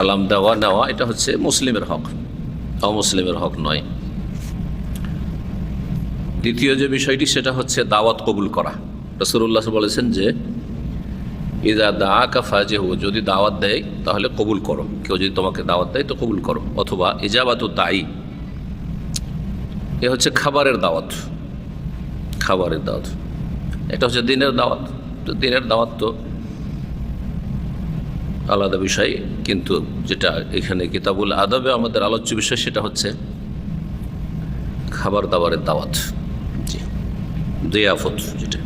সালাম দেওয়া নেওয়া, এটা হচ্ছে মুসলিমের হক, অমুসলিমের হক নয়। দ্বিতীয় যে বিষয়টি, সেটা হচ্ছে দাওয়াত কবুল করা। রসুল্লাহ বলেছেন যে ইদা দা কাফা যে যদি দাওয়াত দেয়, তাহলে কবুল করো। কেউ যদি তোমাকে দাওয়াত দেয়, তো কবুল করো। অথবা ইজাবাত দায়ী এ হচ্ছে খাবারের দাওয়াত। খাবারের দাওয়াত। এটা হচ্ছে দিনের দাওয়াত। তো দিনের দাওয়াত তো আলাদা বিষয় কিন্তু যেটা এখানে কিতাবুল আদবে আমাদের আলোচ্য বিষয় সেটা হচ্ছে খাবার দাবারের দাওয়াত। জি। দেয়াফত যেটা।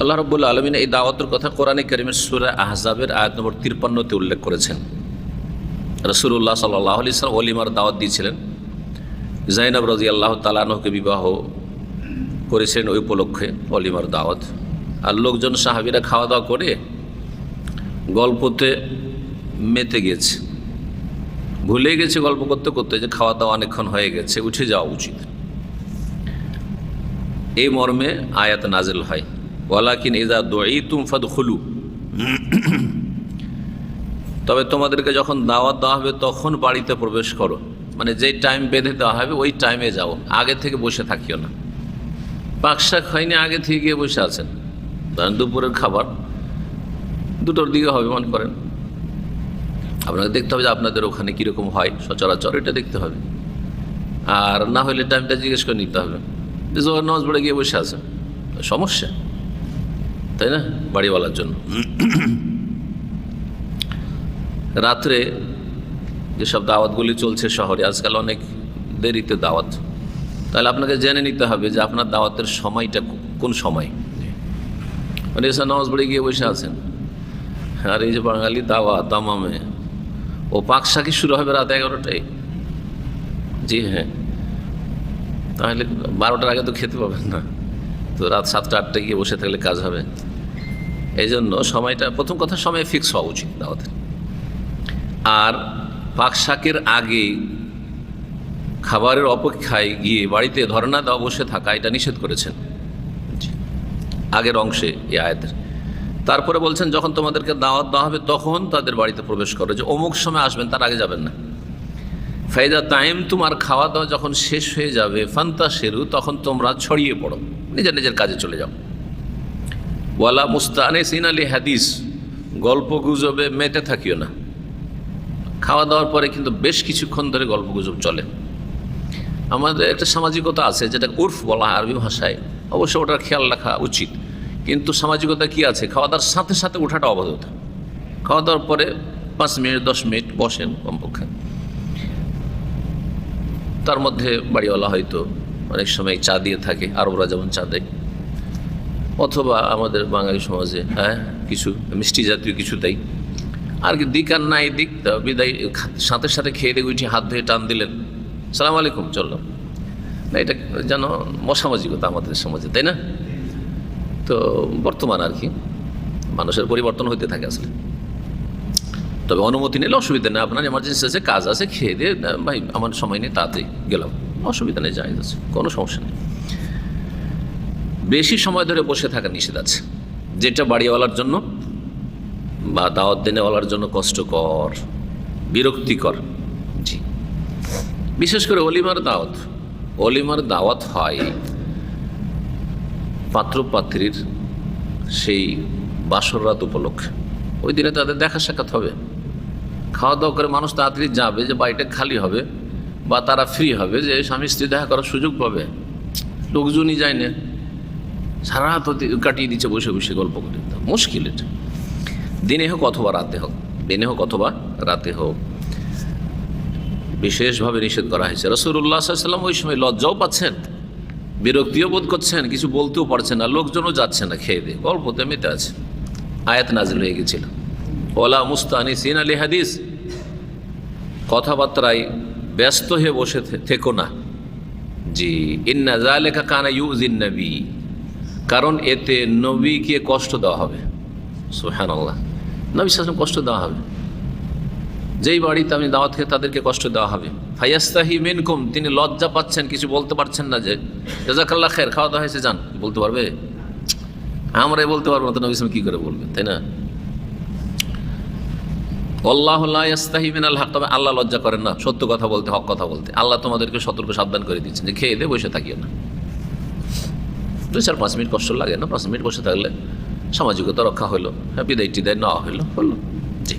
আল্লাহ রব্বুল্লা আলমিন এই দাওয়াতের কথা কোরআনে করিমের সুরা আহজাবের আয়াত নম্বর তিরপান্নতে উল্লেখ করেছেন। রসুল্লাহ সাল্লাহ আলি সাল্লাম অলিমার দাওয়াত দিয়েছিলেন। জাইনাব রাজি আল্লাহ তালানহকে বিবাহ করেছেন ওই উপলক্ষে অলিমার দাওয়াত। আর লোকজন সাহাবিরা খাওয়া দাওয়া করে গল্পতে মেতে গেছে। ভুলে গেছে গল্প করতে করতে যে খাওয়া দাওয়া অনেকক্ষণ হয়ে গেছে, উঠে যাওয়া উচিত। এই মর্মে আয়াত নাজেল হয়। ওয়ালাকিন ইজা দোয়াই তুম ফাদ খুলু তবে তোমাদেরকে যখন দাওয়াত দেওয়া হবে তখন বাড়িতে প্রবেশ করো। মানে যেই টাইম বেঁধে দেওয়া হবে ওই টাইমে যাও। আগে থেকে বসে থাকিও না। পাকশাক হয়নি, আগে থেকে গিয়ে বসে আছেন। দুপুরের খাবার। দুটোর দিকে হবে মনে করেন। আপনাকে দেখতে হবে যে আপনাদের ওখানে কীরকম হয় সচরাচর, এটা দেখতে হবে। আর না হলে টাইমটা জিজ্ঞেস করে নিতে হবে যে জোহর গিয়ে বসে আছে সমস্যা, তাই না? বাড়িওয়ালার জন্য। রাত্রে যেসব দাওয়াতগুলি চলছে শহরে, আজকাল অনেক দেরিতে দাওয়াত। তাহলে আপনাকে জেনে নিতে হবে যে আপনার দাওয়াতের সময়টা কোন সময়? মানে এসে নামাজ পড়ে গিয়ে বসে আছেন। আর এই যে বাঙালি দাওয়া তামামে ও পাক শাকি শুরু হবে রাত এগারোটায়। জি হ্যাঁ। তাহলে বারোটার আগে তো খেতে পাবেন না। তো রাত সাতটা, আটটায় গিয়ে বসে থাকলে কাজ হবে। এই জন্য সময়টা, প্রথম কথা সময় ফিক্স হওয়া উচিত দাওয়াতের আর পাক শাকের আগে খাবারের অপেক্ষায় গিয়ে বাড়িতে ধর্না দেওয়া, বসে থাকা, এটা নিষেধ করেছেন। আগের অংশে এই আয়াতের। তারপরে বলছেন, যখন তোমাদেরকে দাওয়াত দেওয়া হবে, তখন তাদের বাড়িতে প্রবেশ করো। যে অমুক সময় আসবেন, তার আগে যাবেন না। ফাইদা টাইম তোমার খাওয়া দাওয়া যখন শেষ হয়ে যাবে ফান্তা শেরু তখন তোমরা ছড়িয়ে পড়ো, নিজের নিজের কাজে চলে যাও। ওয়ালা মুস্তানে সিন আলী হাদিস, গল্প গুজবে মেতে থাকিও না। খাওয়া দাওয়ার পরে কিন্তু বেশ কিছুক্ষণ ধরে গল্প গুজব চলে। আমাদের একটা সামাজিকতা আছে যেটা উর্ফ বলা আরবি ভাষায়। অবশ্য ওটার খেয়াল রাখা উচিত। কিন্তু সামাজিকতা কি আছে? খাওয়া দাওয়ার সাথে সাথে ওঠাটা অবধত। খাওয়া দাওয়ার পরে পাঁচ মিনিট, দশ মিনিট বসেন কমপক্ষে। তার মধ্যে বাড়িওয়ালা হয়তো অনেক সময় চা দিয়ে থাকে, আরবরা যেমন চা দেয়। অথবা আমাদের বাঙালি সমাজে হ্যাঁ কিছু মিষ্টি জাতীয় কিছু দেয়। আর কি দিক আর নাই দিক বিদায় সাথে সাথে খেয়ে দিয়ে উঠে হাত ধুয়ে টান দিলেন। সালাম আলাইকুম, চললাম। না, এটা যেন মসামাজিকতা আমাদের সমাজে, তাই না? তো বর্তমান আর কি, মানুষের পরিবর্তন হইতে থাকে আসলে। তবে অনুমতি নিলে অসুবিধা নেই, আপনার এমার্জেন্সি আছে, কাজ আছে, খেয়ে দিয়ে ভাই, আমার সময় নেই তাতে গেলাম। অসুবিধা নেই, যাই আছে, কোনো সমস্যা নেই। বেশি সময় ধরে বসে থাকা নিষেধ আছে। যেটা বাড়িওয়ালার জন্য বা দাওয়াত দেনেওয়ালার জন্য কষ্টকর, বিরক্তিকর, জি। বিশেষ করে অলিমার দাওয়াত অলিমার দাওয়াত হয় পাত্রপাত্রীর সেই বাসর রাত উপলক্ষে। ওই দিনে তাদের দেখা সাক্ষাৎ হবে। খাওয়া দাওয়া করে মানুষ তাড়াতাড়ি যাবে যে বাড়িটা খালি হবে বা তারা ফ্রি হবে যে স্বামী স্ত্রী দেখা করার সুযোগ পাবে। লোকজনই যায় না। সারা রাত কাটিয়ে দিচ্ছে বসে বসে গল্প করে। মুশকিল এটা। দিনে হোক অথবা রাতে হোক। দিনে হোক অথবা রাতে হোক। বিশেষভাবে নিষেধ করা হয়েছে। রসুল্লাহ সাল্লাম ওই সময় লজ্জাও পাচ্ছেন। বিরক্তিও বোধ করছেন, কিছু বলতেও পারছেন না, লোকজনও যাচ্ছে না খেয়ে দিয়ে। গল্পতে মেতে আছে। আয়াত নাজিল হয়ে গেছিল। ওলা মুস্তানি সিন আলী হাদিস। কথাবার্তায় ব্যস্ত হয়ে বসে থেকো না। জি, ইন্না যা লেখা কানা ইউজিন নবী। কারণ এতে নবীকে কষ্ট দেওয়া হবে। সোহান আল্লাহ নবী সাসম কষ্ট দেওয়া হবে। যেই বাড়িতে আমি দাওয়াত খেয়ে তাদেরকে কষ্ট দেওয়া হবে। ফাইয়াস্তাহি মেনকুম, তিনি লজ্জা পাচ্ছেন, কিছু বলতে পারছেন না যে জাজাকাল্লা খের খাওয়া দাওয়া হয়েছে, যান। বলতে পারবে? আমরাই বলতে পারব না, তো নবী কী করে বলবে, তাই না? আল্লাহমিনাল হক, তবে আল্লাহ লজ্জা করেন না, সত্য কথা বলতে, হক কথা বলতে। আল্লাহ তোমাদেরকে সতর্ক সাবধান করে দিচ্ছেন যে, খেয়ে দিয়ে বসে থাকিও না। দুই চার পাঁচ মিনিট কষ্ট লাগে না, পাঁচ মিনিট বসে থাকলে সামাজিকতা রক্ষা হলো হ্যাঁ বিদায় টিদায় নেওয়া হলো হলো। জি।